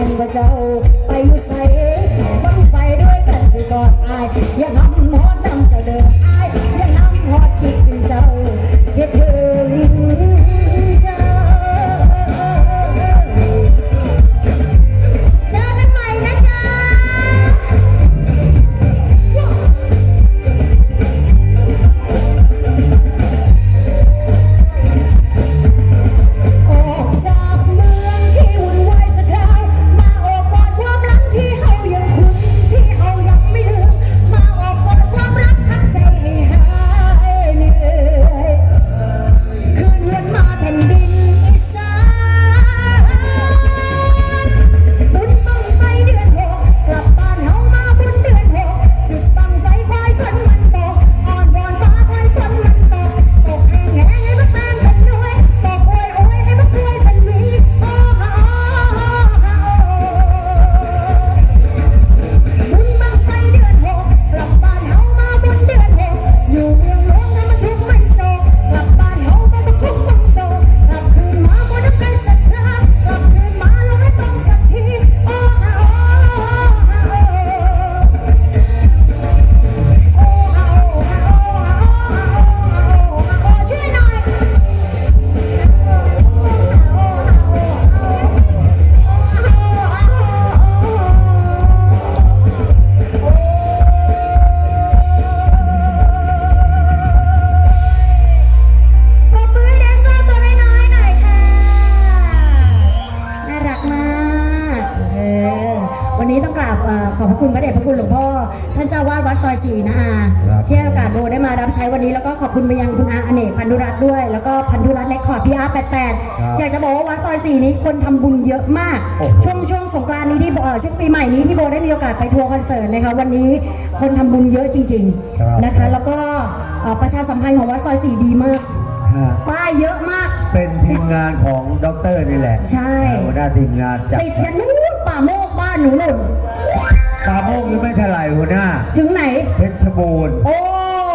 ล่นพระเจ้าไปอยู่ใส่บังไปด้วยกันคือก่อนอายอย่าทำหมอน้ำใจ เจ้าวาดวัดซอยสี่นะอาครับที่ให้โอกาสโบได้มารับใช้วันนี้แล้วก็ขอบคุณไปยังคุณอาอเนกพันธุรัตน์ด้วย แล้วก็พันธุรัตน์เล็กคอร์ดพีอาร์แปดแปดอยากจะบอกว่าวัดซอยสี่นี้คนทำบุญเยอะมาก ช่วงช่วงสงกรานต์นี้ที่เอ่อช่วงปีใหม่นี้ที่โบได้มีโอกาสไปทัวร์คอนเสิร์ตนะคะวันนี้คนทำบุญเยอะจริงครับๆนะคะ แล้วก็เอ่อประชาสัมพันธ์ของวัดซอยสี่ดีมากฮะป้ายเยอะมาก เป็นทีมงานของด็อกเตอร์นี่แหละ ใช่หัวหน้าทีมงานจากติดยันนู้นป่าโมกบ้านหนูหนุ่น ปาโมกยังไม่เท่าไหร่หัวหน้า ถึงไหน เพชรบูรณ์ โอ้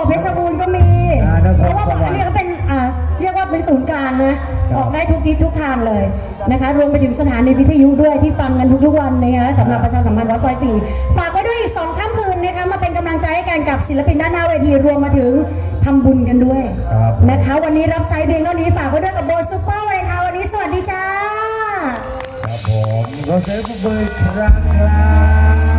เพชรบูรณ์ก็มี อ่านครเพราะว่าสวรรค์เรียกว่าเป็นอ่าเรียกว่าเป็นศูนย์กลางนะครับออกได้ทุกทิศทุกทางเลยนะคะ รวมไปถึงสถานีวิทยุด้วยที่ฟังกันทุกๆวันนะคะสำหรับประชาสัมพันธ์วัดซอยสี่ฝากไว้ด้วยอีกสองค่ำคืนนะคะมาเป็นกำลังใจให้กันกับศิลปินด้านหน้าเวทีรวมมาถึงทำบุญกันด้วยครับ นะคะ วันนี้รับใช้เพียงเท่านี้ฝากไว้ด้วยกับโบซูเปอร์วาเลนไทน์วันนี้สวัสดีจ้า ครับผมขอเสียงปรบมืออีกครั้งครับ